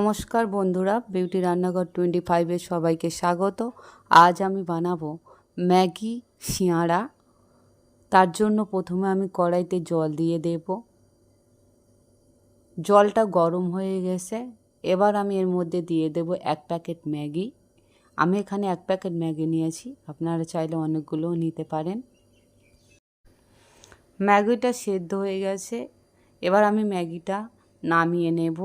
নমস্কার বন্ধুরা বিউটি রান্নাঘর টোয়েন্টি ফাইভে সবাইকে স্বাগত। আজ আমি বানাবো ম্যাগি সিঁয়াড়া তার জন্য প্রথমে আমি কড়াইতে জল দিয়ে দেব। জলটা গরম হয়ে গেছে। এবার আমি এর মধ্যে দিয়ে দেব এক প্যাকেট ম্যাগি। আমি এখানে এক প্যাকেট ম্যাগি নিয়েছি। আপনারা চাইলে অনেকগুলোও নিতে পারেন। ম্যাগিটা সেদ্ধ হয়ে গেছে। এবার আমি ম্যাগিটা নামিয়ে নেব।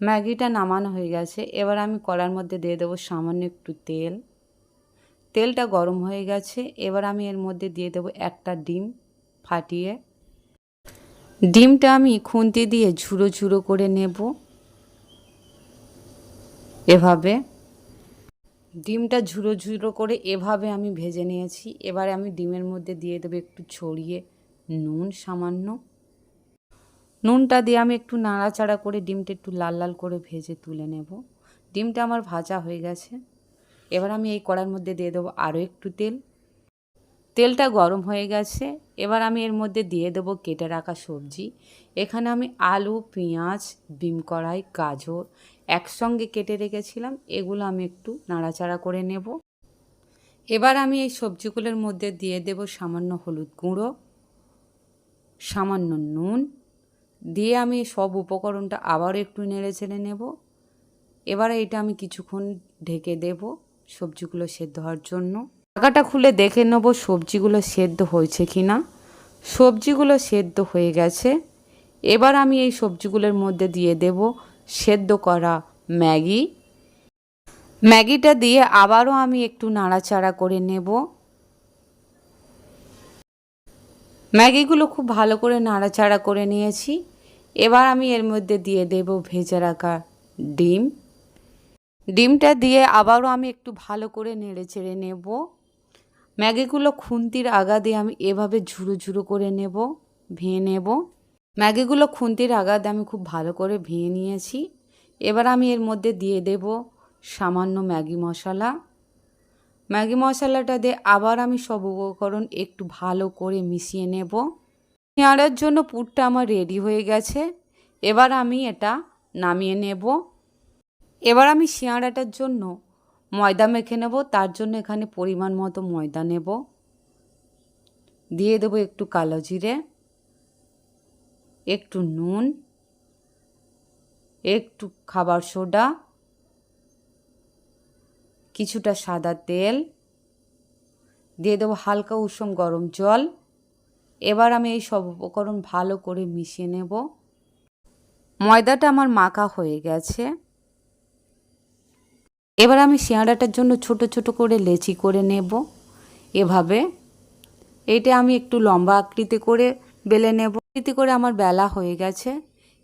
ম্যাগিটা নামানো হয়ে গেছে। এবার আমি কড়ার মধ্যে দিয়ে দেবো সামান্য একটু তেল। তেলটা গরম হয়ে গেছে। এবার আমি এর মধ্যে দিয়ে দেবো একটা ডিম ফাটিয়ে। ডিমটা আমি খুন্তি দিয়ে ঝুড়ো ঝুড়ো করে নেব। এভাবে। ডিমটা ঝুড়ো ঝুড়ো করে এভাবে আমি ভেজে নিয়েছি। এবারে আমি ডিমের মধ্যে দিয়ে দেবো একটু ছড়িয়ে নুন সামান্য। নুনটা দিয়ে আমি একটু নাড়াচাড়া করে ডিমটা একটু লাল লাল করে ভেজে তুলে নেব। ডিমটা আমার ভাজা হয়ে গেছে। এবার আমি এই কড়ার মধ্যে দিয়ে দেবো আরও একটু তেল। তেলটা গরম হয়ে গেছে। এবার আমি এর মধ্যে দিয়ে দেবো কেটে রাখা সবজি। এখানে আমি আলু, পেঁয়াজ, বিম কড়াই, গাজর একসঙ্গে কেটে রেখেছিলাম। এগুলো আমি একটু নাড়াচাড়া করে নেব। এবার আমি এই সবজিগুলোর মধ্যে দিয়ে দেব সামান্য হলুদ গুঁড়ো, সামান্য নুন দিয়ে আমি সব উপকরণটা আবারও একটু নেড়ে ছেড়ে নেব। এবারে এটা আমি কিছুক্ষণ ঢেকে দেব সবজিগুলো সেদ্ধ হওয়ার জন্য। ঢাকাটা খুলে দেখে নেব সবজিগুলো সেদ্ধ হয়েছে কি না সবজিগুলো সেদ্ধ হয়ে গেছে। এবার আমি এই সবজিগুলোর মধ্যে দিয়ে দেব সেদ্ধ করা ম্যাগি। ম্যাগিটা দিয়ে আবারও আমি একটু নাড়াচাড়া করে নেব। ম্যাগিগুলো খুব ভালো করে নাড়াচাড়া করে নিয়েছি। এবার আমি এর মধ্যে দিয়ে দেব ভেজে রাখা ডিম। ডিমটা দিয়ে আবারও আমি একটু ভালো করে নেড়ে চেড়ে নেব। ম্যাগিগুলো খুন্তির আগা দিয়ে আমি এভাবে ঝুরো ঝুরো করে নেব, ভেঙে নেব। ম্যাগিগুলো খুন্তির আগা দিয়ে আমি খুব ভালো করে ভেঙে নিয়েছি। এবার আমি এর মধ্যে দিয়ে দেব সামান্য ম্যাগি মশলা। ম্যাগি মশলাটা দিয়ে আবার আমি সব উপকরণ একটু ভালো করে মিশিয়ে নেব। পেঁয়াড়ার জন্য পুরটা আমার রেডি হয়ে গেছে। এবার আমি এটা নামিয়ে নেব। এবার আমি শিয়াড়াটার জন্য ময়দা মেখে নেব। তার জন্য এখানে পরিমাণ মতো ময়দা নেব। দিয়ে দেবো একটু কালো জিরে, একটু নুন, একটু খাবার সোডা, কিছুটা সাদা তেল, দিয়ে দেবো হালকা উষম গরম জল। এবার আমি এই সব উপকরণ ভালো করে মিশিয়ে নেব। ময়দাটা আমার মাখা হয়ে গেছে। এবার আমি শিয়াড়াটার জন্য ছোট ছোট করে লেচি করে নেব। এভাবে। এটা আমি একটু লম্বা আকৃতি করে বেলে নেব। আকৃতি করে আমার বেলা হয়ে গেছে।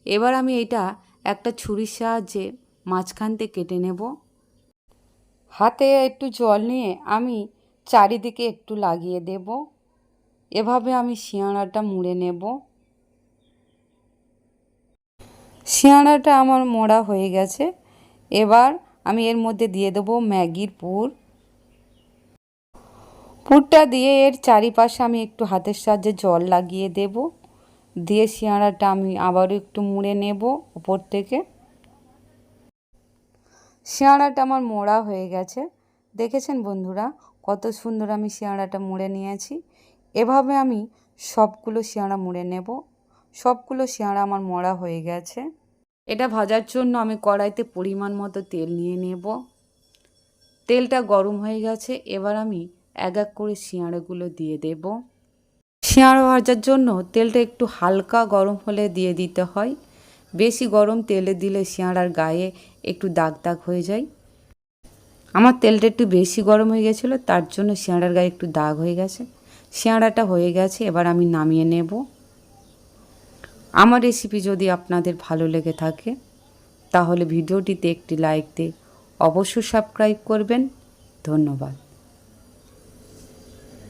এবার আমি এটা একটা ছুরির সাহায্যে মাঝখান থেকে কেটে নেব। হাতে একটু জল নিয়ে আমি চারিদিকে একটু লাগিয়ে দেব। এভাবে আমি শিয়াড়াটা মুড়ে নেব। শিয়াড়াটা আমার মোড়া হয়ে গেছে। এবার আমি এর মধ্যে দিয়ে দেবো ম্যাগির পুর। পুরটা দিয়ে এর চারিপাশে আমি একটু হাতের সাহায্যে জল লাগিয়ে দেব। দিয়ে শিয়াড়াটা আমি আবারও একটু মুড়ে নেব উপর থেকে। শিয়াড়াটা আমার মোড়া হয়ে গেছে। দেখেছেন বন্ধুরা কত সুন্দর আমি শিয়াড়াটা মুড়ে নিয়েছি। এভাবে আমি সবগুলো শিয়াড়া মুড়ে নেব। সবগুলো শিয়াড়া আমার মোড়া হয়ে গেছে। এটা ভাজার জন্য আমি কড়াইতে পরিমাণ মতো তেল নিয়ে নেব। তেলটা গরম হয়ে গেছে, এবার আমি এক এক করে শিয়াড়াগুলো দিয়ে দেব। শিয়াড়া ভাজার জন্য তেলটা একটু হালকা গরম হলে দিয়ে দিতে হয়। বেশি গরম তেলে দিলে শিয়াড়ার গায়ে একটু দাগ দাগ হয়ে যায়। আমার তেলটা একটু বেশি গরম হয়ে গেছিল, তার জন্য শিয়াড়ার গায়ে একটু দাগ হয়ে গেছে। শিয়াড়াটা হয়ে গেছে, এবার আমি নামিয়ে নেব। আমার রেসিপি যদি আপনাদের ভালো লেগে থাকে, তাহলে ভিডিওটিতে একটি লাইক দিয়ে অবশ্যই সাবস্ক্রাইব করবেন। ধন্যবাদ।